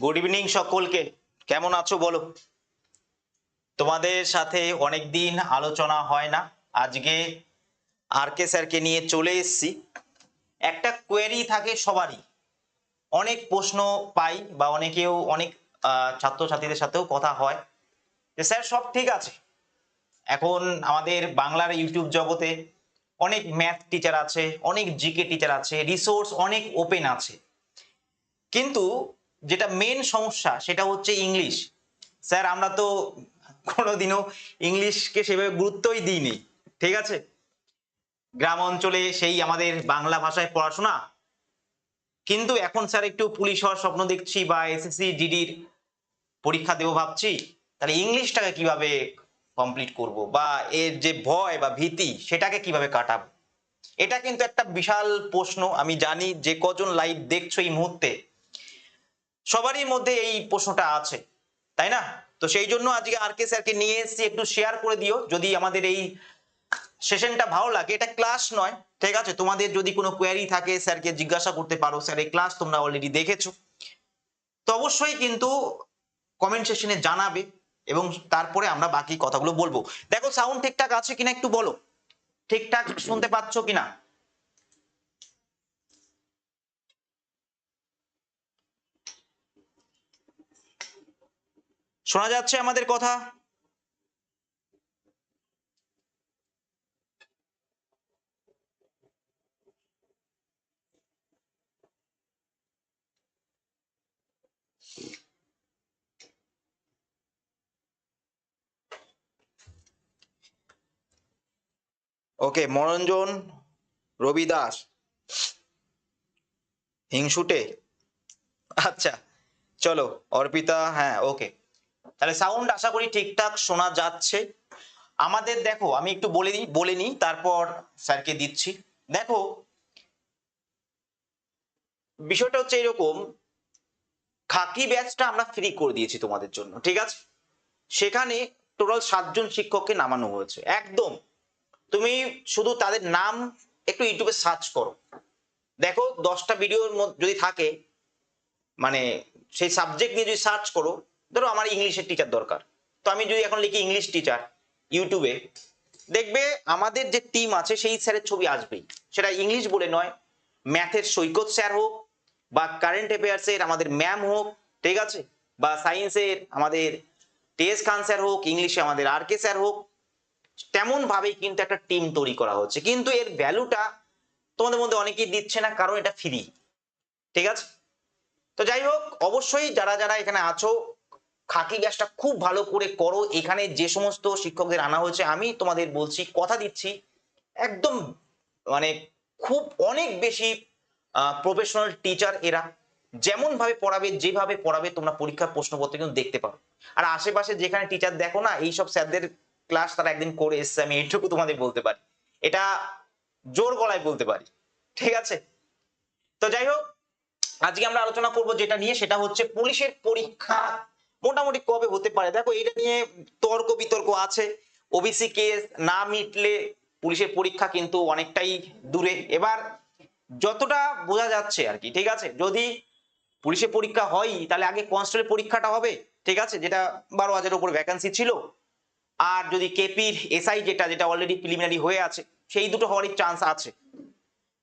Good evening সকলকে। কেমন আছো বলো? তোমাদের সাথে অনেকদিন আলোচনা হয় না। আজকে আর কে স্যারকে নিয়ে চলে এসেছি। একটা কোয়েরি থাকে সবারই। অনেক প্রশ্ন পাই বা অনেকেও অনেক ছাত্রছাত্রীদের সাথেও কথা হয়। যে স্যার সব ঠিক আছে। এখন আমাদের বাংলার ইউটিউব জগতে অনেক ম্যাথ টিচার আছে, অনেক জিকে টিচার আছে রিসোর্স অনেক ওপেন আছে। কিন্তু যেটা মেন সমস্যা সেটা হচ্ছে ইংলিশ স্যার, আমরা তো কোনোদিনও ইংলিশকে সেভাবে গুরুত্বই দিইনি, ঠিক আছে? গ্রাম অঞ্চলে সেই আমাদের বাংলা ভাষায় পড়াশোনা। কিন্তু এখন স্যার একটু পুলিশ হওয়ার স্বপ্ন দেখছি বা এসএসসি জিডির পরীক্ষা দেবো ভাবছি, তাহলে ইংলিশটাকে কীভাবে কমপ্লিট করব বা এর যে ভয় বা ভীতি সেটাকে কীভাবে কাটাবো? এটা কিন্তু একটা বিশাল প্রশ্ন। আমি জানি যে কজন লাইভ দেখছ এই মুহূর্তে, সবারই মধ্যে এই প্রশ্নটা আছে, তাই না? তো সেই জন্য আজকে আর কে স্যারকে নিয়ে এসেছি, একটু শেয়ার করে দিও। যদি আমাদের এই সেশনটা ভালো লাগে, এটা ক্লাস নয়, ঠিক আছে? তোমাদের যদি কোনো কোয়ারি থাকে স্যারকে জিজ্ঞাসা করতে পারো। স্যার এই ক্লাস তোমরা অলরেডি দেখেছ। তো অবশ্যই কিন্তু কমেন্ট সেশনে জানাবে। এবং তারপরে আমরা বাকি কথাগুলো বলব। দেখো সাউন্ড ঠিকঠাক আছে কিনা একটু বলো। ঠিকঠাক শুনতে পাচ্ছ কিনা? শোনা যাচ্ছে আমাদের কথা? ওকে মনোরঞ্জন, রবি দাস, হিংসুটে। আচ্ছা চলো, অর্পিতা হ্যাঁ ওকে তাহলে সাউন্ড আশা করি ঠিকঠাক শোনা যাচ্ছে। আমাদের দেখো, আমি একটু বলে দিই, বলে নিই, তারপর স্যারকে দিচ্ছি। দেখো, বিষয়টা হচ্ছে এরকম, খাকি ব্যাচটা আমরা ফ্রি করে দিয়েছি তোমাদের জন্য, ঠিক আছে? সেখানে টোটাল সাতজন শিক্ষককে নামানো হয়েছে, একদম। তুমি শুধু তাদের নাম একটু ইউটিউবে সার্চ করো। দেখো, দশটা ভিডিওর মধ্যে যদি থাকে মানে সেই সাবজেক্ট নিয়ে যদি সার্চ করো, ধরো আমার ইংলিশের টিচার দরকার। তো আমি যদি এখন লিখি ইংলিশ টিচার ইউটিউবে, দেখবে আমাদের যে টিম আছে, সেই স্যারের ছবি আসবেই। সেটা ইংলিশ বলে নয় ম্যাথের সৈকত স্যার হোক, বা কারেন্ট অ্যাফেয়ার্সের আমাদের ম্যাম হোক, ঠিক আছে? বা সায়েন্সের আমাদের টেস খান স্যার হোক ইংলিশে আমাদের আর কে স্যার হোক তেমন ভাবেই কিন্তু একটা টিম তৈরি করা হচ্ছে। কিন্তু এর ভ্যালুটা তোমাদের মধ্যে অনেকেই দিচ্ছে না, কারণ এটা ফ্রি ঠিক আছে? তো যাই হোক, অবশ্যই যারা যারা এখানে আছো, খাকি গ্যাসটা খুব ভালো করে করো। এখানে যে সমস্ত শিক্ষকদের আনা হয়েছে, আমি তোমাদের বলছি, কথা দিচ্ছি, একদম মানে খুব অনেক বেশি প্রফেশনাল টিচার এরা যেমন ভাবে পড়াবে, যেভাবে পড়াবে তোমরা পরীক্ষার প্রশ্নপত্র কিন্তু দেখতে পারো আর আশেপাশে যেখানে টিচার দেখো না, এইসব স্যারদের ক্লাস তারা একদিন করে এসছে, আমি এইটুকু তোমাদের বলতে পারি। এটা জোর গলায় বলতে পারি, ঠিক আছে? তো যাই হোক, আজকে আমরা আলোচনা করব যেটা নিয়ে, সেটা হচ্ছে পুলিশের পরীক্ষা মোটামুটি কবে হতে পারে? দেখো, এটা নিয়ে তর্ক বিতর্ক আছে। ওবিসি কেস না মিটলে পুলিশের পরীক্ষা কিন্তু অনেকটাই দূরে। এবার যতটা বোঝা যাচ্ছে আর কি, ঠিক আছে? যদি পুলিশের পরীক্ষা হয় তাহলে আগে কনস্টেবল পরীক্ষাটা হবে, ঠিক আছে? যেটা বারো হাজারের উপর ভ্যাকান্সি ছিল আর যদি কেপির এসআই যেটা যেটা অলরেডি প্রিলিমিনারি হয়ে আছে, সেই দুটো হওয়ারই চান্স আছে।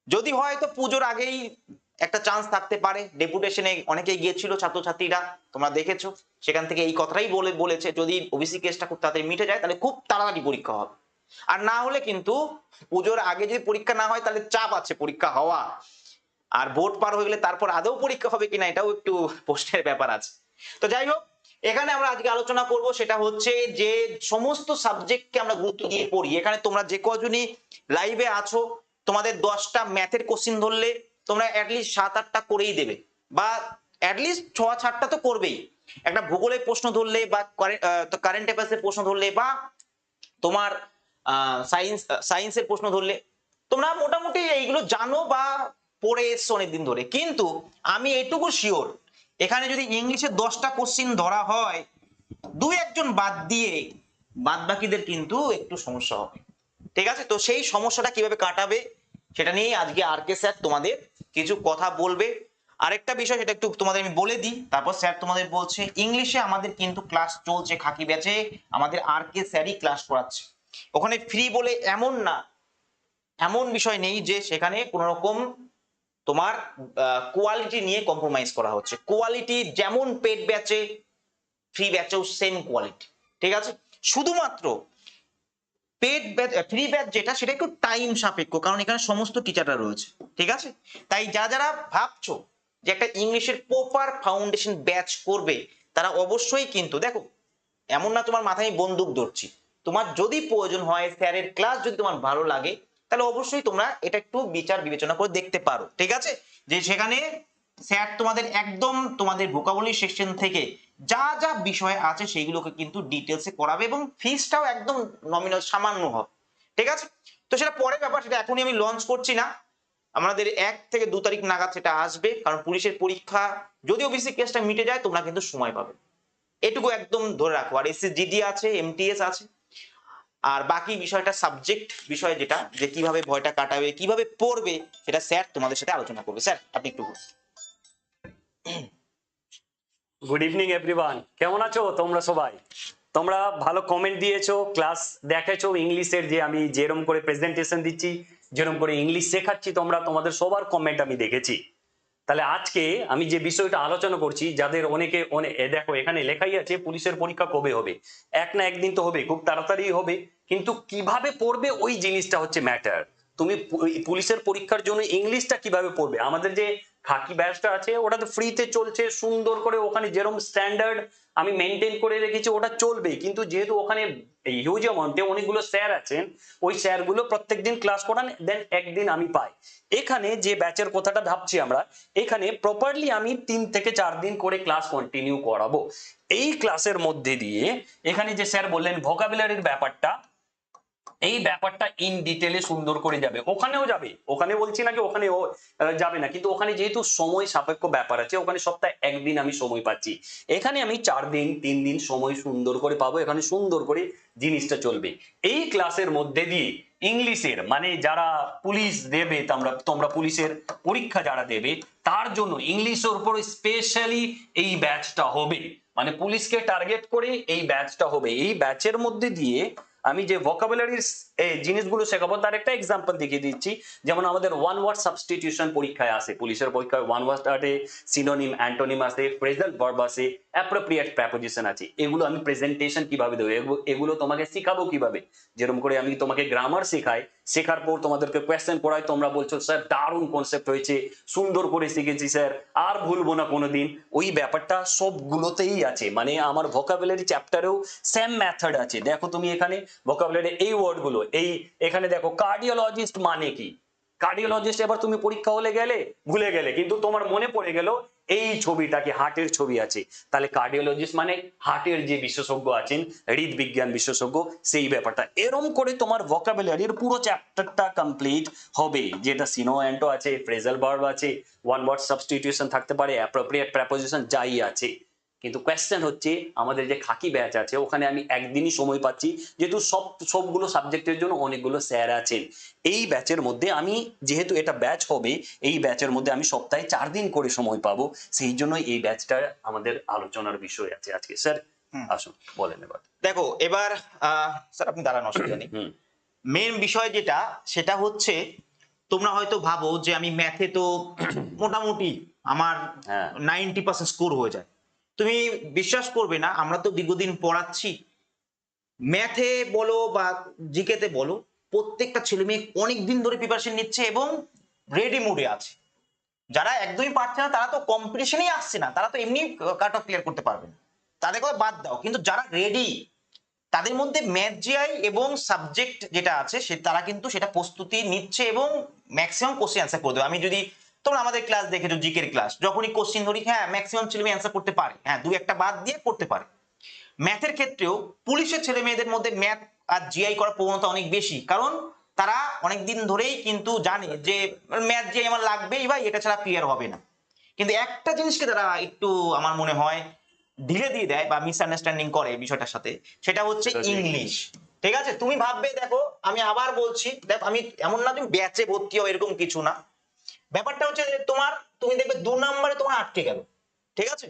যদি হয় তো পুজোর আগেই একটা চান্স থাকতে পারে। ডেপুটেশনে অনেকেই গিয়েছিল, ছাত্রছাত্রীরা, তোমরা দেখেছ। সেখান থেকে এই কথাটাই বলে, বলেছে, যদি ওবিসি কেসটা খুব তাড়াতাড়ি মিটে যায়, তাহলে খুব তাড়াতাড়ি পরীক্ষা হবে। আর না হলে কিন্তু পুজোর আগে যদি পরীক্ষা না হয়, তাহলে চাপ আছে পরীক্ষা হওয়া। আর ভোট পার হয়ে গেলে তারপর আদৌ পরীক্ষা হবে কিনা, এটাও একটু প্রশ্নের ব্যাপার আছে। তো যাই হোক এখানে আমরা আজকে আলোচনা করব সেটা হচ্ছে যে সমস্ত সাবজেক্টকে আমরা গুরুত্ব দিয়ে পড়ি। এখানে তোমরা যে কজনই লাইভে আছো, তোমাদের দশটা ম্যাথের কোশ্চিন ধরলে তোমরা অ্যাটলিস্ট সাত আটটা করেই দেবে। বা অ্যাটলিস্ট ছ সাতটা তো করবেই। একটা ভূগোলের প্রশ্ন ধরলে বা কারেন্ট অ্যাফেয়ার্সের প্রশ্ন ধরলে বা তোমার সায়েন্স সায়েন্সের প্রশ্ন ধরলে, তোমরা মোটামুটি এইগুলো জানো বা পড়ে এসছো অনেকদিন ধরে। কিন্তু আমি এটুকু শিওর এখানে যদি ইংলিশে দশটা কোশ্চিন ধরা হয় দু একজন বাদ দিয়ে বাদ বাকিদের কিন্তু একটু সমস্যা হবে। ঠিক আছে? তো সেই সমস্যাটা কীভাবে কাটাবে সেটা নিয়ে আজকে আর কে স্যার তোমাদের কিছু কথা বলবে। আরেকটা বিষয় সেটা একটু তোমাদের আমি বলে দিই। তারপর স্যার তোমাদের বলছে, ইংলিশে আমাদের কিন্তু ক্লাস চলছে, খাকি ব্যাচে আমাদের আর কে স্যারই ক্লাস করাচ্ছে। ওখানে ফ্রি বলে এমন না, এমন বিষয় নেই যে সেখানে কোনো রকম তোমার কোয়ালিটি নিয়ে কম্প্রোমাইজ করা হচ্ছে। কোয়ালিটি যেমন পেড ব্যাচে ফ্রি ব্যাচেও সেম কোয়ালিটি ঠিক আছে? শুধুমাত্র পেড ব্যাচ ফ্রি ব্যাচ যেটা, সেটা একটু টাইম সাপেক্ষ, কারণ এখানে সমস্ত টিচাররা রয়েছে, ঠিক আছে? তাই যা যারা ভাবছ যে একটা ইংলিশের প্রপার ফাউন্ডেশন ব্যাচ করবে, তারা অবশ্যই কিন্তু, দেখো, এমন না তোমার মাথায় বন্দুক ধরছি। তোমার যদি প্রয়োজন হয়, স্যারের ক্লাস যদি তোমার ভালো লাগে তাহলে অবশ্যই তোমরা এটা একটু বিচার বিবেচনা করে দেখতে পারো, ঠিক আছে? যে সেখানে স্যার তোমাদের একদম তোমাদের ভোকাবলি সেকশন থেকে যা যা বিষয় আছে সেইগুলোকে কিন্তু ডিটেলসে করাবে এবং ফিসটাও একদম নমিনাল সামান্য হবে, ঠিক আছে? তো সেটা পরে ব্যাপার, সেটা এখনই আমি লঞ্চ করছি না। আমাদের এক থেকে দু তারিখ নাগাদ সেটা আসবে, কারণ পুলিশের পরীক্ষা যদি ওবিসি কেসটা মিটে যায়, তোমরা কিন্তু সময় পাবে। এটুকু একদম ধরে রাখো, আর এসএস জিডি আছে এমটিএস আছে আর বাকি বিষয়টা সাবজেক্ট বিষয় যেটা, যে কীভাবে ভয়টা কাটাবে, কীভাবে পড়বে, সেটা স্যার তোমাদের সাথে আলোচনা করবে। স্যার, আপনি একটু। গুড ইভিনিং এভরিওয়ান কেমন আছো তোমরা সবাই? তোমরা ভালো কমেন্ট দিয়েছ ক্লাস দেখেছ ইংলিশের যে আমি যেরকম করে প্রেজেন্টেশন দিচ্ছি যেরকম করে ইংলিশ শেখাচ্ছি, তোমরা, তোমাদের সবার কমেন্ট আমি দেখেছি। তাহলে আজকে আমি যে বিষয়টা আলোচনা করছি, যাদের অনেকে অনে- দেখো এখানে লেখাই আছে পুলিশের পরীক্ষা কবে হবে? এক না একদিন তো হবে, খুব তাড়াতাড়ি হবে। কিন্তু কীভাবে পড়বে ওই জিনিসটা হচ্ছে ম্যাটার তুমি পুলিশের পরীক্ষার জন্য ইংলিশটা কীভাবে পড়বে? আমাদের যে খাকি ব্যাচটা আছে, ওটা তো ফ্রিতে চলছে, সুন্দর করে ওখানে যেরকম স্ট্যান্ডার্ড আমি মেনটেন করে রেখেছি, ওটা চলবে কিন্তু যেহেতু ওখানে হিউজ অ্যামাউন্টে অনেকগুলো স্যার আছেন, ওই স্যারগুলো প্রত্যেকদিন ক্লাস করান দেন একদিন আমি পাই। এখানে যে ব্যাচের কথাটা ভাবছি আমরা, এখানে প্রপারলি আমি তিন থেকে চার দিন করে ক্লাস কন্টিনিউ করাবো। এই ক্লাসের মধ্যে দিয়ে এখানে যে স্যার বললেন ভোকাবুলারির ব্যাপারটা এই ব্যাপারটা ইন ডিটেলে সুন্দর করে যাবে। ওখানেও যাবে। ওখানে বলছি না ওখানে ও যাবে না। কিন্তু ওখানে যেহেতু সময় সাপেক্ষ ব্যাপার আছে, ওখানে সপ্তাহে একদিন আমি সময় পাচ্ছি। এখানে আমি চার দিন, তিন দিন সময় সুন্দর করে পাবো। এখানে সুন্দর করে জিনিসটা চলবে। এই ক্লাসের মধ্যে দিয়ে ইংলিশের মানে যারা পুলিশ দেবে, তোমরা তোমরা পুলিশের পরীক্ষা যারা দেবে, তার জন্য ইংলিশের উপর স্পেশালি এই ব্যাচটা হবে। মানে পুলিশকে টার্গেট করে এই ব্যাচটা হবে। এই ব্যাচের মধ্যে দিয়ে আমি যে ভোকাবুলারির জিনিসগুলো শেখাবো, তার একটা এক্সাম্পল দেখিয়ে দিচ্ছি। যেমন আমাদের ওয়ান ওয়ার্ড সাবস্টিটিউশন পরীক্ষায় আসে। পুলিশের পরীক্ষায় ওয়ান ওয়ার্ড আসে সিনোনিম অ্যান্টোনিম আসে ফ্রেজাল ভার্ব আসে অ্যাপ্রোপ্রিয়েট প্রেপোজিশন আছে। এগুলো আমি প্রেজেন্টেশন কীভাবে দেবো? এগু- এগুলো তোমাকে শেখাবো কীভাবে? যেরকম করে আমি তোমাকে গ্রামার শেখাই, শেখার পর তোমাদেরকে কোয়েশ্চেন পড়াই, তোমরা বলছো, স্যার, দারুণ কনসেপ্ট হয়েছে, সুন্দর করে শিখেছি, স্যার, আর ভুলবো না কোনোদিন। ওই ব্যাপারটা সবগুলোতেই আছে। মানে আমার ভোকাবুলারি চ্যাপ্টারেও সেম মেথড আছে। দেখো তুমি এখানে ভোকাবুলারি এই ওয়ার্ডগুলো এই এখানে দেখো কার্ডিওলজিস্ট মানে কি? কার্ডিওলজিস্ট এবার তুমি পরীক্ষা হলে গেলে, ভুলে গেলে। কিন্তু তোমার মনে পড়ে গেল, এই ছবিটা কি হার্টের ছবি আছে? তাহলে কার্ডিওলজিস্ট মানে হার্টের যে বিশেষজ্ঞ আছেন হৃদবিজ্ঞান বিশেষজ্ঞ, সেই ব্যাপারটা। এরম করে তোমার ভোকাবুলারির পুরো চ্যাপ্টারটা কমপ্লিট হবে। যেটা সিনো অ্যান্টো আছে ফ্রেজাল ভার্ব আছে ওয়ান ওয়ার্ড সাবস্টিটিউশন থাকতে পারে অ্যাপ্রোপ্রিয়েট প্রেপোজিশন যাই আছে। কিন্তু কোয়েশ্চেন হচ্ছে আমাদের যে খাকি ব্যাচ আছে ওখানে আমি একদিনই সময় পাচ্ছি যেহেতু সব সবগুলো সাবজেক্টের জন্য অনেকগুলো স্যার আছেন। এই ব্যাচের মধ্যে আমি যেহেতু এটা ব্যাচ হবে এই ব্যাচের মধ্যে আমি সপ্তাহে চার দিন করে সময় পাবো সেই জন্য এই ব্যাচটা আমাদের আলোচনার বিষয় আছে আজকে। স্যার আসুন বলেন এবার। দেখো এবার আহ, স্যার আপনি দাঁড়ান অসুবিধা নেই। মেন বিষয় যেটা সেটা হচ্ছে তোমরা হয়তো ভাবো যে আমি ম্যাথে তো মোটামুটি আমার। নাইনটি পার্সেন্ট স্কোর হয়ে যায়। তুমি বিশ্বাস করবে না, আমরা তো দীর্ঘদিন পড়াচ্ছি। ম্যাথে বলো বা জিকেতে বলো, প্রত্যেকটা ছেলে মেয়ে অনেক দিন ধরে প্রিপারেশন নিচ্ছে এবং রেডি মুডে আছে। যারা একদমই পারছে না, তারা তো কম্পিটিশনেই আসছে না, তারা তো এমনি কাট অফ ক্লিয়ার করতে পারবে না। তাদের কথা বাদ দাও, কিন্তু যারা রেডি তাদের মধ্যে ম্যাথ জিআই এবং সাবজেক্ট যেটা আছে, সে তারা কিন্তু সেটা প্রস্তুতি নিচ্ছে এবং ম্যাক্সিমাম কোশ্চেন অ্যান্সার করে দেবে। আমি যদি তোমরা আমাদের ক্লাস দেখেছ জিকের ক্লাস যখনই কোশ্চেন ধরি হ্যাঁ ম্যাক্সিমাম ছেলে মেয়ে অ্যান্সার করতে পারে। হ্যাঁ দু একটা বাদ দিয়ে করতে পারে। ম্যাথের ক্ষেত্রেও পুলিশের ছেলে মেয়েদের মধ্যে ম্যাথ আর জিআই করার প্রবণতা অনেক বেশি। কারণ তারা অনেক দিন ধরেই কিন্তু জানে যে ম্যাথ জিআই আমার লাগবেই ভাই এটা ছাড়া ক্লিয়ার হবে না। কিন্তু একটা জিনিসকে তারা একটু আমার মনে হয় ঢিলে দিয়ে দেয় বা মিসআন্ডারস্ট্যান্ডিং করে বিষয়টার সাথে সেটা হচ্ছে ইংলিশ ঠিক। আছে? তুমি ভাববে দেখো আমি আবার বলছি দেখো আমি এমন না তুমি ব্যাচে ভর্তি হও এরকম কিছু না। ব্যাপারটা হচ্ছে যে তোমার, তুমি দেখবে দু নম্বরে তোমার আটকে গেল। ঠিক আছে?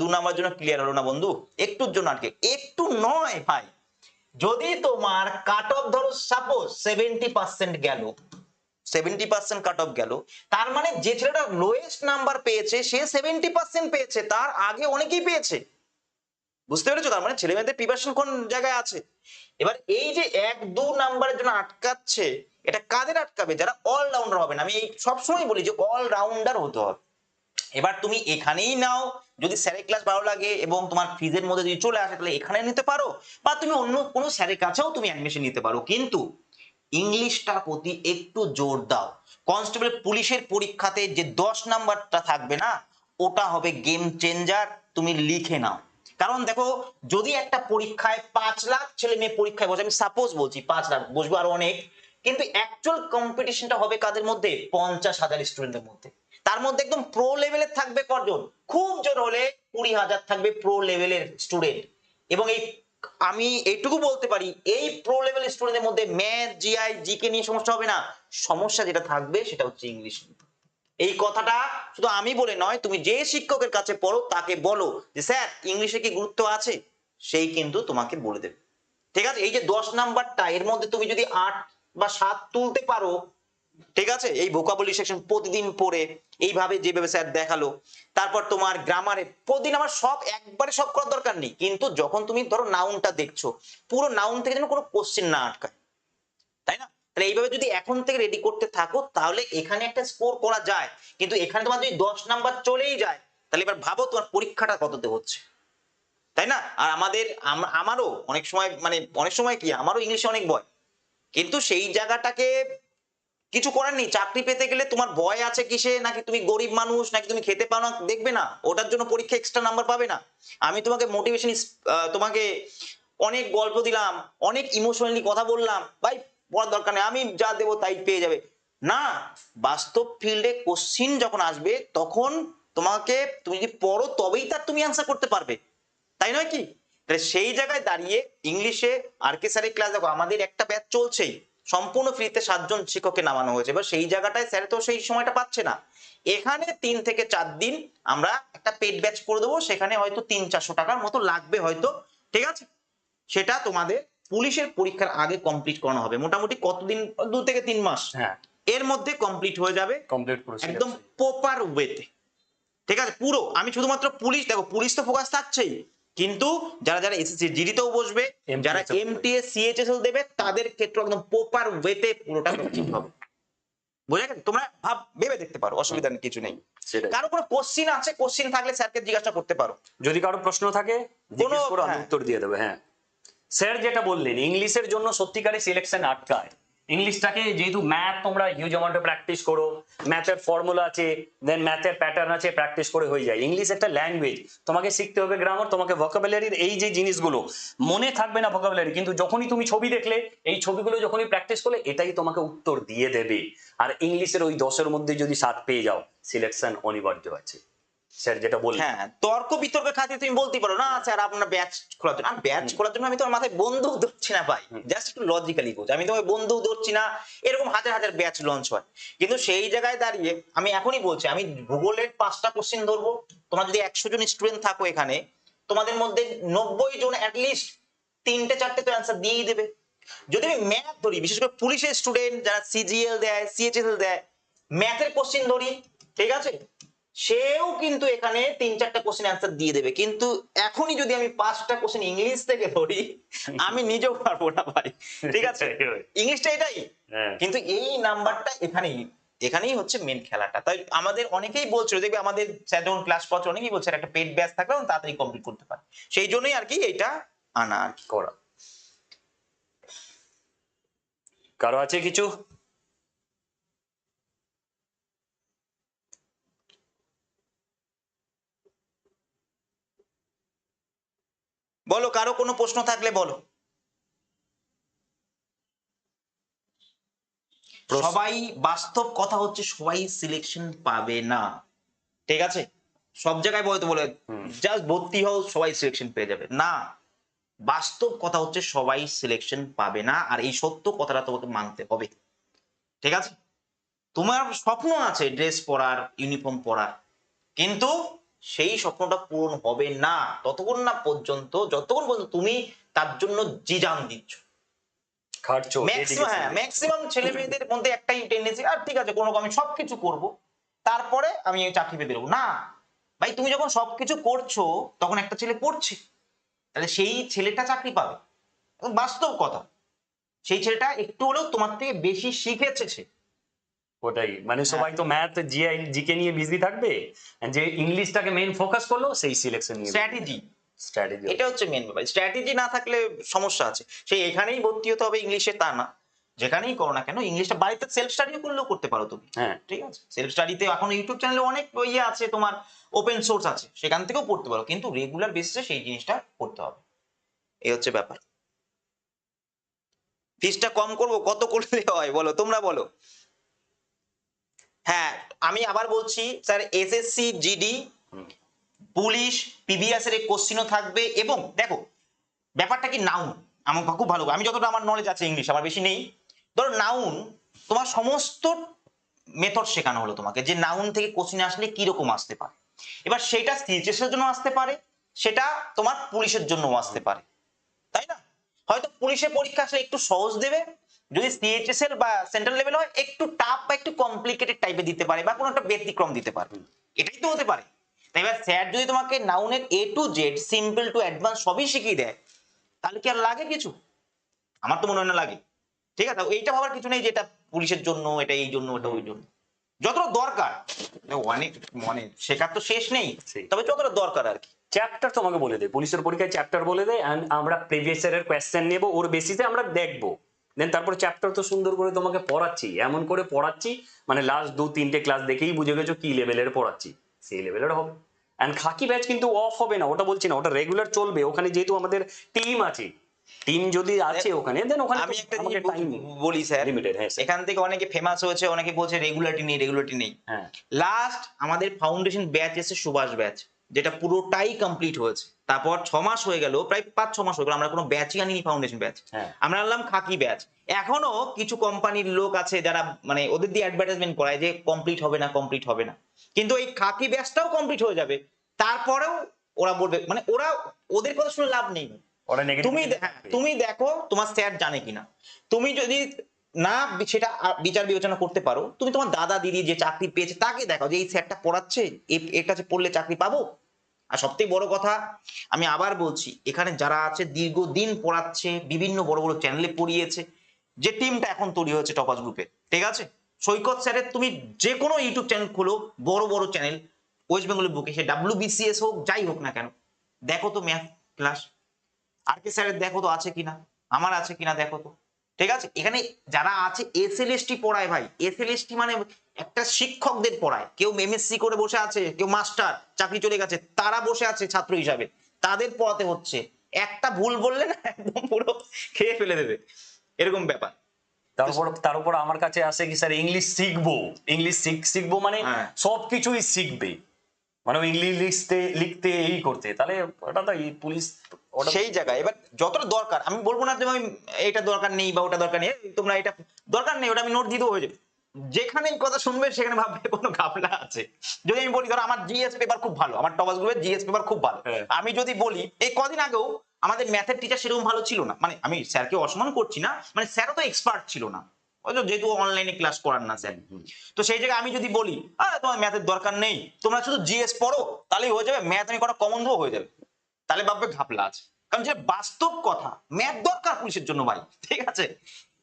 দু নম্বরের জন্য ক্লিয়ার হলো না বন্ধু? একটুর জন্য আটকে। একটু নয় ভাই। যদি তোমার কাট অফ ধরো সাপোজ সেভেন্টি পার্সেন্ট গেল সেভেন্টি পার্সেন্ট কাট অফ গেল, তার মানে যে ছেলেটা লোয়েস্ট নাম্বার পেয়েছে, সে সেভেন্টি পার্সেন্ট পেয়েছে, তার আগে অনেকেই পেয়েছে। বুঝতে পেরেছ? তার মানে ছেলে মেয়েদের প্রিপারেশন কোন জায়গায় আছে? এবার এই যে এক দু নাম্বারের জন্য আটকাচ্ছে এটা কাদের আটকাবে? যারা অলরাউন্ডার হবে না আমি সবসময় বলি যে অলরাউন্ডার হতে হবে। এবার তুমি এখানেই নাও। যদি স্যারের ক্লাস ভালো লাগে এবং তোমার ফিজের মধ্যে যদি চলে আসে, তাহলে এখানে নিতে পারো। বা তুমি অন্য কোনো স্যারের কাছেও তুমি অ্যাডমিশন নিতে পারো। কিন্তু ইংলিশটার প্রতি একটু জোর দাও। কনস্টেবল পুলিশের পরীক্ষাতে যে দশ নাম্বারটা থাকবে না, ওটা হবে গেম চেঞ্জার তুমি লিখে নাও। কারণ দেখো, যদি একটা পরীক্ষায় পাঁচ লাখ ছেলে মেয়ে পরীক্ষায় বসে, আমি সাপোজ বলছি পাঁচ লাখ, বসবো আরও অনেক। কিন্তু অ্যাকচুয়াল কম্পিটিশনটা হবে কাদের মধ্যে? পঞ্চাশ হাজার স্টুডেন্টের মধ্যে। তার মধ্যে একদম প্রো লেভেলের থাকবে কজন? খুব জোর হলে কুড়ি হাজার থাকবে প্রো লেভেলের স্টুডেন্ট এবং এই, আমি এইটুকু বলতে পারি, এই প্রো লেভেল স্টুডেন্টের মধ্যে ম্যাথ জিআই জিকে নিয়ে সমস্যা হবে না। সমস্যা যেটা থাকবে সেটা হচ্ছে ইংলিশ এই কথাটা শুধু আমি বলে নয়, তুমি যে শিক্ষকের কাছে পড়ো তাকে বলো যে, স্যার ইংলিশে কি গুরুত্ব আছে? সেই কিন্তু তোমাকে বলে দেবে। ঠিক আছে? এই যে দশ নাম্বারটা, এর মধ্যে তুমি যদি আট বা সাত তুলতে পারো, ঠিক আছে? এই ভোকাবুলারি সেকশন প্রতিদিন পড়ে, এইভাবে যেভাবে স্যার দেখাল। তারপর তোমার গ্রামারে প্রতিদিন আমার সব একবারে সব করার দরকার নেই। কিন্তু যখন তুমি ধরো নাউনটা দেখছ, পুরো নাউন থেকে যেন কোনো কোশ্চেন না আটকায়। তাই না? তাহলে এইভাবে যদি এখন থেকে রেডি করতে থাকো, তাহলে এখানে একটা স্কোর করা যায়। কিন্তু এখানে তোমার যদি দশ নাম্বার চলেই যায়, তাহলে এবার ভাবো তোমার পরীক্ষাটা কততে হচ্ছে। তাই না? আর আমাদের আমারও অনেক সময় মানে অনেক সময় কি, আমারও ইংলিশে অনেক ভয় কিন্তু সেই জায়গাটাকে কিছু করার নেই। চাকরি পেতে গেলে তোমার ভয় আছে কিসে? নাকি তুমি গরিব মানুষ? নাকি তুমি খেতে পাও না? দেখবে না। ওটার জন্য পরীক্ষা এক্সট্রা নাম্বার পাবে না। আমি তোমাকে মোটিভেশন তোমাকে অনেক গল্প দিলাম, অনেক ইমোশনালি কথা বললাম, ভাই পড়ার দরকার নেই। আমি যা দেবো তাই পেয়ে যাবে। না, বাস্তব ফিল্ডে কোশ্চিন যখন আসবে, তখন তোমাকে, তুমি যদি পড়ো, তবেই তার তুমি অ্যান্সার করতে পারবে। তাই নয় কি? তাহলে সেই জায়গায় দাঁড়িয়ে ইংলিশে আর কে স্যারের ক্লাস দেখো আমাদের একটা ব্যাচ চলছেই। সম্পূর্ণ ফ্রিতে সাতজন শিক্ষককে নামানো হয়েছে। এবার সেই জায়গাটায় স্যার তো সেই সময়টা পাচ্ছে না। এখানে তিন থেকে চার দিন আমরা একটা পেড ব্যাচ করে দেবো সেখানে হয়তো তিন চারশো টাকার মতো লাগবে হয়তো। ঠিক আছে? সেটা তোমাদের পুলিশের পরীক্ষার আগে কমপ্লিট করানো হবে। মোটামুটি কতদিন? দু থেকে তিন মাস। হ্যাঁ। এর মধ্যে কমপ্লিট হয়ে যাবে। কমপ্লিট একদম প্রপার ওয়েতে ঠিক আছে? পুরো। আমি শুধুমাত্র পুলিশ দেখো পুলিশ তো ফোকাস থাকছেই। কিন্তু যারা যারা এসএসসি জিডিতেও বসবে যারা এমটিএস সিএইচএসএল দেবে তাদের ক্ষেত্রে একদম প্রপার ওয়েতে পুরোটা ঠিক হবে। বোঝা গেছে তোমরা ভাব ভেবে দেখতে পারো অসুবিধা নেই, কিছু নেই। কারও কোনো কোশ্চিন আছে কোশ্চিন থাকলে স্যারকে জিজ্ঞাসা করতে পারো। যদি কারও প্রশ্ন থাকে জিজ্ঞেস করো হ্যাঁ। উত্তর দিয়ে দেবো হ্যাঁ। স্যার যেটা বললেন ইংলিশের জন্য সত্যিকারের সিলেকশন আটকায়। ইংলিশটাকে যেহেতু ম্যাথ তোমরা হিউজ অ্যামাউন্টে প্র্যাকটিস করো ম্যাথের ফর্মুলা আছে দেন ম্যাথের প্যাটার্ন আছে প্র্যাকটিস করে হয়ে যায়। ইংলিশ একটা ল্যাঙ্গুয়েজ তোমাকে শিখতে হবে গ্রামার তোমাকে ভোকাবুলারির এই যে জিনিসগুলো, মনে থাকবে না ভোকাবুলারি কিন্তু যখনই তুমি ছবি দেখলে, এই ছবিগুলো যখনই প্র্যাকটিস করলে, এটাই তোমাকে উত্তর দিয়ে দেবে। আর ইংলিশের ওই দশের মধ্যে যদি সাত পেয়ে যাও সিলেকশন অনিবার্য আছে। স্যার যেটা হ্যাঁ তর্ক বিতর্কের খাতিরে তুমি বলতে পারো না স্যার আপনার ব্যাচ খোলার জন্য। ব্যাচ খোলার জন্য আমি তোমার মাথায় বন্দুক ধরছি না ভাই জাস্ট একটু লজিক্যালি বলছি আমি বন্দুক ধরছি না এরকম হাজার হাজার ব্যাচ লঞ্চ হয়। কিন্তু সেই জায়গায় দাঁড়িয়ে আমি এখনই বলছি আমি ভূগোলের পাঁচটা কোশ্চেন ধরবো। তোমরা যদি একশো জন স্টুডেন্ট থাকো এখানে তোমাদের মধ্যে নব্বই জন অ্যাটলিস্ট তিনটে চারটে তো অ্যান্সার দিয়েই দেবে। যদি আমি ম্যাথ ধরি বিশেষ করে পুলিশের স্টুডেন্ট যারা সিজিএল দেয় সিএইচএসএল দেয় ম্যাথের কোশ্চেন ধরি ঠিক আছে? সেও কিন্তু এখানে তিন চারটা কোশ্চেন অ্যান্সার দিয়ে দেবে। কিন্তু এখনই যদি আমি পাঁচটা কোশ্চেন ইংলিশ থেকে ধরি আমি নিজেও পারব না ভাই। ঠিক আছে? ইংলিশটা এটাই। হ্যাঁ। কিন্তু এই নাম্বারটা এখানেই এখানেই হচ্ছে মেন খেলাটা। তাই আমাদের অনেকেই বলছিল দেখবে আমাদের স্যার যখন ক্লাস করছে অনেকেই বলছে একটা পেড ব্যাচ থাকলে তাড়াতাড়ি কমপ্লিট করতে পারে। সেই জন্যই আর কি এটা আনা আর কি করা। কারও আছে কিছু? বলো কারও কোনো প্রশ্ন থাকলে বলো। সবাই বাস্তব কথা হচ্ছে সবাই সিলেকশন পাবে না। ঠিক আছে? সব জায়গায় বলতে বলে জাস্ট ভর্তি হও সবাই সিলেকশন পেয়ে যাবে। না। বাস্তব কথা হচ্ছে সবাই সিলেকশন পাবে না আর এই সত্য কথাটা তোমাকে মানতে হবে। ঠিক আছে? তোমার স্বপ্ন আছে ড্রেস পরার ইউনিফর্ম পরার। কিন্তু সেই স্বপ্নটা পূরণ হবে না। ততক্ষণ না পর্যন্ত যতক্ষণ পর্যন্ত তুমি তার জন্য জিজান দিচ্ছ। ম্যাক্সিমাম ছেলে মেয়েদের মধ্যে একটাই টেন্ডেন্সি আর ঠিক আছে কোনো আমি সবকিছু করব তারপরে আমি চাকরি পেয়ে বেরোবো। না ভাই তুমি যখন সবকিছু করছ তখন একটা ছেলে পড়ছে তাহলে সেই ছেলেটা চাকরি পাবে। বাস্তব কথা। সেই ছেলেটা একটু হলেও তোমার থেকে বেশি শিখেছে সে। ওটাই। মানে সবাই তো ম্যাথ জিআই জিকে নিয়ে বিজি থাকবে যে ইংলিশটাকে মেইন ফোকাস করল সেই সিলেকশন নিয়ে স্ট্র্যাটেজি স্ট্র্যাটেজি এটা হচ্ছে মেন ব্যাপার। স্ট্র্যাটেজি না থাকলে সমস্যা আছে। সেই এখানেই ভর্তি হতে হবে ইংলিশে তা না। যেখানেই করো না কেন ইংলিশটা বাড়িতে সেলফ স্টাডি করলেও করতে পারো তুমি। হ্যাঁ। ঠিক আছে? সেলফ স্টাডিতে এখন ইউটিউব চ্যানেলে অনেক ইয়ে আছে তোমার ওপেন সোর্স আছে। সেখান থেকেও পড়তে পারো। কিন্তু রেগুলার বেসিসে সেই জিনিসটা করতে হবে। এই হচ্ছে ব্যাপার। ফিসটা কম করব কত করলে হয় বলো? তোমরা বলো। হ্যাঁ আমি আবার বলছি sir SSC GD police PBS এর কোশ্চিনও থাকবে এবং দেখো ব্যাপারটা কি নাউন আমার খুব ভালো আমি যতটা আমার নলেজ আছে ইংলিশ আমার বেশি নেই। ধরো নাউন তোমার সমস্ত মেথড শেখানো হলো তোমাকে যে নাউন থেকে কোশ্চিন আসলে কি রকম আসতে পারে। এবার সেটা এর জন্য আসতে পারে সেটা তোমার পুলিশের জন্য আসতে পারে। তাই না? হয়তো পুলিশের পরীক্ষা আসলে একটু সহজ দেবে যদি সিএইচএস এর বা সেন্ট্রাল লেভেল হয় একটু টাফ বা একটু কমপ্লিকেটেড টাইপের দিতে পারে বা কোনো একটা ব্যতিক্রম দিতে পারে। এটাই তো হতে পারে। তাই এবার স্যার যদি তোমাকে নাউনের A to Z simple to advance সবই শিখিয়ে দেয় তাহলে কি আর লাগে কিছু? আমার তো মনে হয় না লাগে। ঠিক আছে? এইটা ভাবার কিছু নেই যে এটা পুলিশের জন্য এটা এই জন্য এটা ওই জন্য। যতটা দরকার। অনেক মানে শেখার তো শেষ নেই। তবে যতটা দরকার আর কি। চ্যাপ্টার তোমাকে বলে দেয়। পুলিশের পরীক্ষায় চ্যাপ্টার বলে দেয় and আমরা প্রিভিয়াস ইয়ারের কোয়েশ্চেন নেব ওর বেসিসে আমরা দেখব। দেন তারপর চ্যাপ্টার তো সুন্দর করে তোমাকে পড়াচ্ছি এমন করে পড়াচ্ছি মানে লাস্ট দু তিনটে ক্লাস দেখেই বুঝে গেছো কি লেভেলের পড়াচ্ছি। সেই লেভেলের হবে। অ্যান্ড খাকি ব্যাচ কিন্তু অফ হবে না ওটা বলছি না ওটা রেগুলার চলবে। ওখানে যেহেতু আমাদের টিম আছে টিম যদি আছে ওখানে দেন ওখানে আমি একটা জিনিস বলি স্যার লিমিটেড হ্যাঁ। এখান থেকে অনেকে ফেমাস হয়েছে অনেকে বলছে রেগুলারিটি নেই রেগুলারিটি নেই। হ্যাঁ। লাস্ট আমাদের ফাউন্ডেশন ব্যাচ এসে সুভাষ ব্যাচ যেটা পুরোটাই কমপ্লিট হয়েছে। তারপর ছ মাস হয়ে গেল প্রায় পাঁচ ছ মাস হয়ে গেল আমরা কোনো ব্যাচই আনিনি ফাউন্ডেশন ব্যাচ আমরা আনলাম খাকি ব্যাচ এখনও কিছু কোম্পানির লোক আছে যারা মানে ওদের দিয়ে অ্যাডভার্টাইজমেন্ট করায় যে কমপ্লিট হবে না কমপ্লিট হবে না। কিন্তু এই খাকি ব্যাচটাও কমপ্লিট হয়ে যাবে। তারপরেও ওরা বলবে মানে ওরা ওদের কথা শুনে লাভ নেই। তুমি তুমি দেখো তোমার স্যার জানে কিনা। তুমি যদি না সেটা বিচার বিবেচনা করতে পারো তুমি তোমার দাদা দিদি যে চাকরি পেয়েছে তাকে দেখো যে এই স্যারটা পড়াচ্ছে এর কাছে পড়লে চাকরি পাবো আর সবথেকে বড় কথা, আমি আবার বলছি, এখানে যারা আছে দীর্ঘদিন পড়াচ্ছে, বিভিন্ন বড় বড় চ্যানেলে পড়িয়েছে, যে টিমটা এখন তৈরি হয়েছে টপাস গ্রুপে ঠিক আছে? সৈকত স্যারের তুমি যে কোনো ইউটিউব চ্যানেল খোলো, বড় বড় চ্যানেল ওয়েস্ট বেঙ্গলের বুকে, সে ডাব্লিউ বিসিএস হোক, যাই হোক না কেন, দেখো তো ম্যাথ ক্লাস আর কে স্যারের দেখো তো আছে কিনা, আমার আছে কিনা দেখো তো, ঠিক আছে? এখানে যারা আছে এসএলএসটি পড়ায় ভাই এসএলএসটি মানে একটা শিক্ষকদের পড়ায় কেউ এমএসসি করে বসে আছে কেউ মাস্টার চাকরি চলে গেছে তারা বসে আছে ছাত্র হিসাবে। তাদের পড়াতে হচ্ছে একটা ভুল বললে না একদম পুরো খেয়ে ফেলে দেবে। এরকম ব্যাপার। তার উপর তার উপর আমার কাছে আসে কি স্যার ইংলিশ শিখব। ইংলিশ শিখ- শিখব মানে হ্যাঁ। সবকিছুই শিখবে। মানে ইংলিশ লিখতে লিখতে এই করতে। তাহলে ওটা তো পুলিশ সেই জায়গায়। এবার যতটা দরকার আমি বলব না যে আমি এটা দরকার নেই বা ওটা দরকার নেই তোমরা এটা দরকার নেই ওটা আমি নোট দিয়ে দেবো হয়ে যাবে। যেখানে কথা শুনবে সেখানে ভাববে কোনো ঘাপলা আছে। যদি আমি বলি ধরো আমার জিএস পেপার খুব ভালো আমার টপাস গ্রুপের জিএস পেপার খুব ভালো। হ্যাঁ। আমি যদি বলি এই কদিন আগেও আমাদের ম্যাথের টিচার সেরকম ভালো ছিল না। মানে আমি স্যারকে অসম্মান করছি না মানে স্যারও তো এক্সপার্ট ছিল না। যেহেতু অনলাইনে ক্লাস করান না স্যার তো সেই জায়গায় আমি যদি বলি আরে তোমার ম্যাথের দরকার নেই তোমরা শুধু জিএস পড়ো তাহলেই হয়ে যাবে ম্যাথ আমি কটা কমন দেবো হয়ে যাবে। তাহলে ভাববে ঘাপলা আছে। কারণ যে বাস্তব কথা ম্যাথ দরকার পুলিশের জন্য ভাই ঠিক আছে?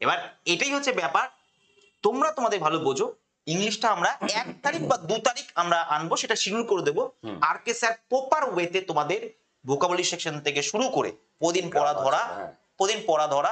এবার এটাই হচ্ছে ব্যাপার তোমরা তোমাদের ভালো বোঝো। ইংলিশটা আমরা এক তারিখ বা দু তারিখ আমরা আনব সেটা শিডিউল করে দেবো। আর কে স্যার প্রপার ওয়েতে তোমাদের ভোকাবলি সেকশন থেকে শুরু করে প্রদিন পড়া ধরা হ্যাঁ। প্রদিন পড়া ধরা।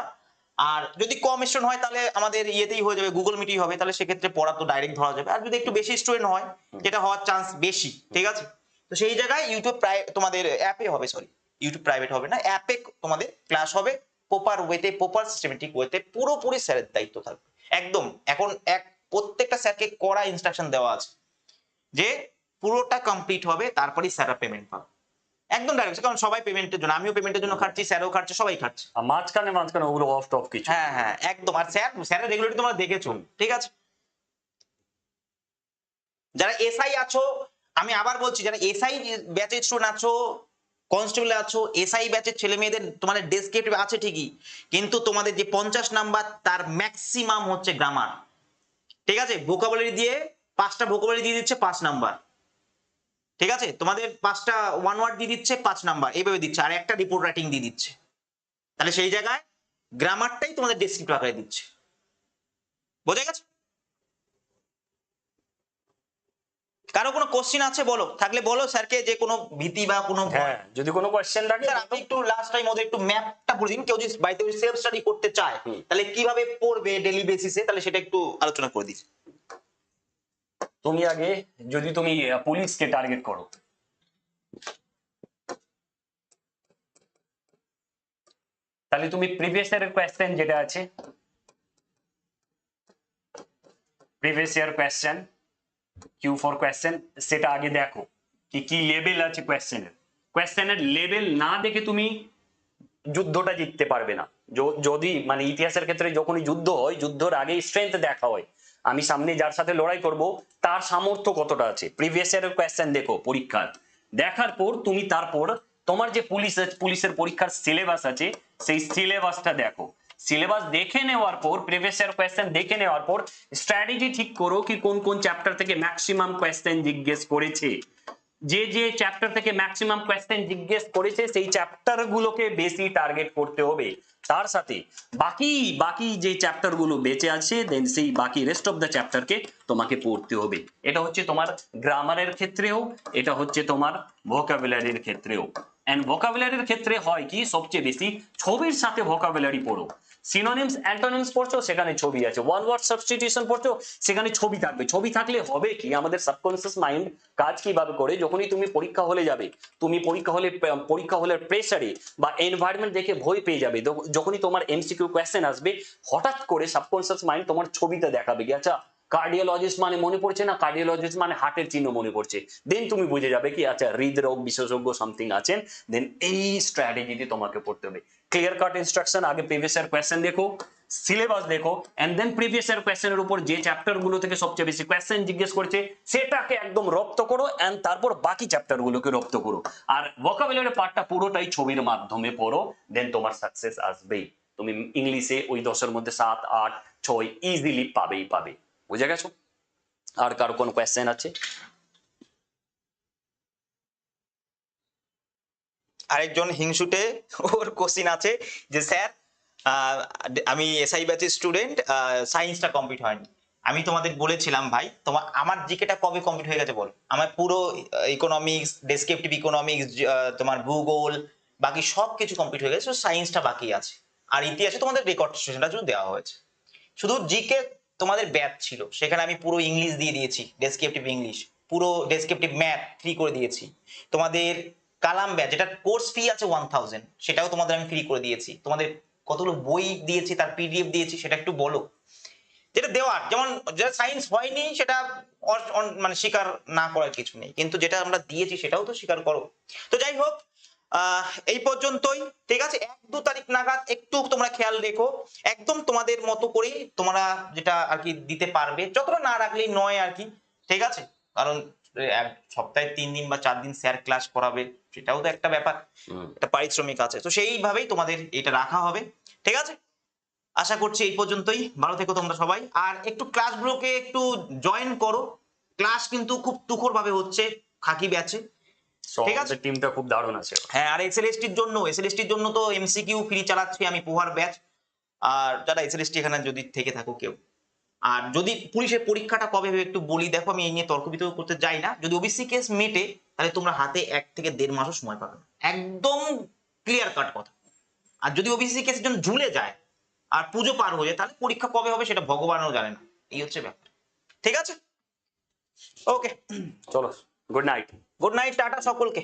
আর যদি কম স্টুডেন্ট হয় তাহলে আমাদের ইয়েতেই হয়ে যাবে গুগল মিটই হবে তাহলে সেক্ষেত্রে পড়া তো ডাইরেক্ট ধরা যাবে। আর যদি একটু বেশি স্টুডেন্ট হয় যেটা হওয়ার চান্স বেশি ঠিক আছে? তো সেই জায়গায় ইউটিউব প্রায় তোমাদের অ্যাপে হবে সরি ইউটিউব প্রাইভেট হবে না অ্যাপে তোমাদের ক্লাস হবে প্রপার ওয়েতে প্রপার সিস্টেমেটিক ওয়েতে পুরোপুরি স্যারের দায়িত্ব থাকবে। একদম। এখন এক প্রত্যেকটা স্যারকে কড়া ইনস্ট্রাকশন দেওয়া আছে যে পুরোটা কমপ্লিট হবে তারপরেই স্যাররা পেমেন্ট পাবে। একদম ডাইরেক্ট কারণ সবাই পেমেন্টের জন্য আমিও পেমেন্টের জন্য খাচ্ছি স্যারও খাচ্ছে সবাই খাচ্ছে আর মাঝখানে মাঝখানে ওগুলো অফ টপ কিছু। হ্যাঁ হ্যাঁ একদম। আর স্যার স্যারের রেগুলারলি তোমরা দেখেছ ঠিক আছে? যারা এসআই আছো আমি আবার বলছি যারা এসআই ব্যাচের স্টুডেন্ট আছো কনস্টেবল আছো এসআই ব্যাচের ছেলে মেয়েদের তোমাদের ডেসক্রিপটিভ আছে ঠিকই, কিন্তু তোমাদের যে পঞ্চাশ নাম্বার তার ম্যাক্সিমাম হচ্ছে গ্রামার ঠিক আছে? ভোকাবুলারি দিয়ে পাঁচটা ভোকাবুলারি দিয়ে দিচ্ছে পাঁচ নাম্বার ঠিক আছে? তোমাদের পাঁচটা ওয়ান ওয়ার্ড দিয়ে দিচ্ছে পাঁচ নাম্বার এইভাবে দিচ্ছে, আর একটা রিপোর্ট রাইটিং দিয়ে দিচ্ছে। তাহলে সেই জায়গায় গ্রামারটাই তোমাদের ডেসক্রিপটিভ আকারে দিচ্ছে। বোঝা গেছে? কারও কোনো কোশ্চিন আছে বলো? থাকলে বলো স্যারকে যে কোনো ভীতি বা কোনো। হ্যাঁ যদি কোনো কোয়েশ্চেন থাকে স্যার আপনি একটু লাস্ট টাইম ওদের একটু ম্যাপটা বলে দিন কেউ যদি বাড়িতে সেলফ স্টাডি করতে চায় তাহলে কীভাবে পড়বে ডেলি বেসিসে তাহলে সেটা একটু আলোচনা করে দিন তুমি আগে যদি তুমি পুলিশকে টার্গেট করো। তাহলে তুমি প্রিভিয়াস ইয়ারের কোয়েশ্চেন যেটা আছে previous year question Q question সেটা আগে দেখো, কি কি লেভেল আছে কোয়েশ্চেনের কোয়েশ্চেনের লেভেল না দেখে তুমি যুদ্ধটা জিততে পারবে না। যদি মানে ইতিহাসের ক্ষেত্রে যখনই যুদ্ধ হয়, যুদ্ধর আগে স্ট্রেংথ দেখা হয়। আমি সামনে যার সাথে লড়াই করব, তার সামর্থ্য কতটা আছে? প্রিভিয়াস ইয়ারের কোয়েশ্চেন দেখো, পরীক্ষার। দেখার পর তুমি তারপর তোমার যে পুলিশ পুলিশের পরীক্ষার সিলেবাস আছে, সেই সিলেবাসটা দেখো। সিলেবাস দেখে নেওয়ার পর প্রিভিয়াস ইয়ার কোয়েশ্চেন দেখে নেওয়ার পর স্ট্র্যাটেজি ঠিক করো কি কোন কোন চ্যাপ্টার থেকে ম্যাক্সিমাম কোয়েশ্চেন জিজ্ঞেস করেছে। যে যে চ্যাপ্টার থেকে ম্যাক্সিমাম কোয়েশ্চেন জিজ্ঞেস করেছে, সেই চ্যাপ্টার গুলোকে বেশি টার্গেট করতে হবে। তার সাথে বাকি বাকি যে চ্যাপ্টারগুলো বেঁচে আছে দেন সেই বাকি রেস্ট অফ দ্য চ্যাপ্টারকে তোমাকে পড়তে হবে। এটা হচ্ছে তোমার গ্রামারের ক্ষেত্রেও, এটা হচ্ছে তোমার ভোকাবুলারির ক্ষেত্রেও। এন্ড ভোকাবুলারির ক্ষেত্রে হয় কি, সবচেয়ে বেশি ছবির সাথে ভোকাবুলারি পড়ো। সিনোনিমস অ্যান্টোনিমস পড়ছো, সেখানে ছবি আছে। ওয়ান ওয়ার্ড সাবস্টিটিউশন পড়ছো, সেখানে ছবি থাকবে। ছবি থাকলে হবে কি? আমাদের সাবকনসিয়াস মাইন্ড কাজ কীভাবে করে? যখনই তুমি পরীক্ষা হলে যাবে, তুমি পরীক্ষা হলে পরীক্ষা হলে প্রেসারে বা এনভায়রনমেন্ট দেখে ভয় পেয়ে যাবে। যখনই তোমার এমসিকিউ কোয়েশ্চেন আসবে, হঠাৎ করে সাবকনসিয়াস মাইন্ড তোমার ছবিটা দেখাবে কি? আচ্ছা কার্ডিওলজিস্ট মানে মনে পড়ছে না? কার্ডিওলজিস্ট মানে হার্টের চিহ্ন মনে পড়ছে। দেন তুমি বুঝে যাবে কি আচ্ছা হৃদরোগ, বিশেষজ্ঞ সামথিং আছেন দেন এই স্ট্র্যাটেজিতে তোমাকে পড়তে হবে। ক্লিয়ার কাট ইনস্ট্রাকশন আগে প্রিভিয়াস ইয়ার কোয়েশ্চেন দেখো সিলেবাস দেখো এন্ড দেন প্রিভিয়াস ইয়ার কোয়েশ্চেনের উপর যে চ্যাপ্টারগুলো থেকে সবচেয়ে বেশি কোয়েশ্চেন জিজ্ঞেস করেছে, সেটাকে একদম রপ্ত করো এন্ড তারপর বাকি চ্যাপ্টার গুলোকে রপ্ত করো। আর ভোকাবুলারি পার্টটা পুরোটাই ছবির মাধ্যমে পড়ো দেন তোমার সাকসেস আসবেই। তুমি ইংলিশে ওই দশের মধ্যে সাত, আট, ছয় ইজিলি পাবেই, পাবে। বুঝে গেছো? আর কারও কোন কোয়েশ্চেন আছে? আরেকজন হিংসুটে ওর কোশ্চিন আছে যে, স্যার আমি এসআই ব্যাচের স্টুডেন্ট সায়েন্সটা কমপ্লিট হয়নি। আমি তোমাদের বলেছিলাম ভাই তোমার আমার জিকেটা কবে কমপ্লিট হয়ে গেছে বল? আমার পুরো ইকোনমিক্স ডেসক্রিপটিভ ইকোনমিক্স তোমার ভূগোল, বাকি সব কিছু কমপ্লিট হয়ে গেছে সায়েন্সটা বাকি আছে। আর ইতিহাসে তোমাদের রেকর্ড সেশনটা শুধু দেওয়া হয়েছে। শুধু জিকে তোমাদের ব্যাচ ছিল। সেখানে আমি পুরো ইংলিশ দিয়ে দিয়েছি ডেসক্রিপটিভ ইংলিশ। পুরো ডেসক্রিপটিভ ম্যাথ ফ্রি করে দিয়েছি। তোমাদের কালাম ব্যাচ যেটা কোর্স ফি আছে ওয়ান থাউজেন্ড সেটাও তোমাদের আমি ফ্রি করে দিয়েছি। তোমাদের কতগুলো বই দিয়েছি, তার পিডিএফ দিয়েছি, সেটা একটু বলো। যেটা দেওয়ার, যেমন যেটা সায়েন্স হয়নি, সেটা মানে স্বীকার না করার কিছু নেই। কিন্তু যেটা আমরা দিয়েছি, সেটাও তো স্বীকার করো। তো যাই হোক এই পর্যন্তই ঠিক আছে? এক দু তারিখ নাগাদ একটু তোমরা খেয়াল রেখো। একদম তোমাদের মতো করেই তোমরা যেটা আর কি দিতে পারবে যতটা না রাখলেই নয় আর কি ঠিক আছে? কারণ এক সপ্তাহে তিন দিন বা চার দিন স্যার ক্লাস করাবে সেটাও তো একটা ব্যাপার একটা পারিশ্রমিক আছে। তো সেইভাবেই তোমাদের এটা রাখা হবে ঠিক আছে? আশা করছি এই পর্যন্তই ভালো থেকো তোমরা সবাই। আর একটু ক্লাসগুলোকে একটু জয়েন করো। ক্লাস কিন্তু খুব তুখর ভাবে হচ্ছে খাকি ব্যাচে। ঠিক আছে। টিমটা খুব দারুণ আছে। হ্যাঁ আর এসএলএসটির জন্য এসএলএসটির জন্য তো এমসিকিউ ফ্রি চালাচ্ছি আমি পোহার ব্যাচ আর যারা এসএলএসটি এখানে যদি থেকে থাকো কেউ। আর যদি পুলিশের পরীক্ষাটা কবে হবে একটু বলি দেখো আমি এই নিয়ে তর্ক বিতর্ক করতে যাই না। যদি ওবিসি কেস মেটে তাহলে তোমরা হাতে এক থেকে দেড় মাসও সময় পাবে। একদম ক্লিয়ার কাট কথা। আর যদি ওবিসি কেসের জন্য ঝুলে যায় আর পুজো পার হয়ে যায় তাহলে পরীক্ষা কবে হবে সেটা ভগবানও জানে না। এই হচ্ছে ব্যাপার। ঠিক আছে? ওকে চলো good night good night tata সকলকে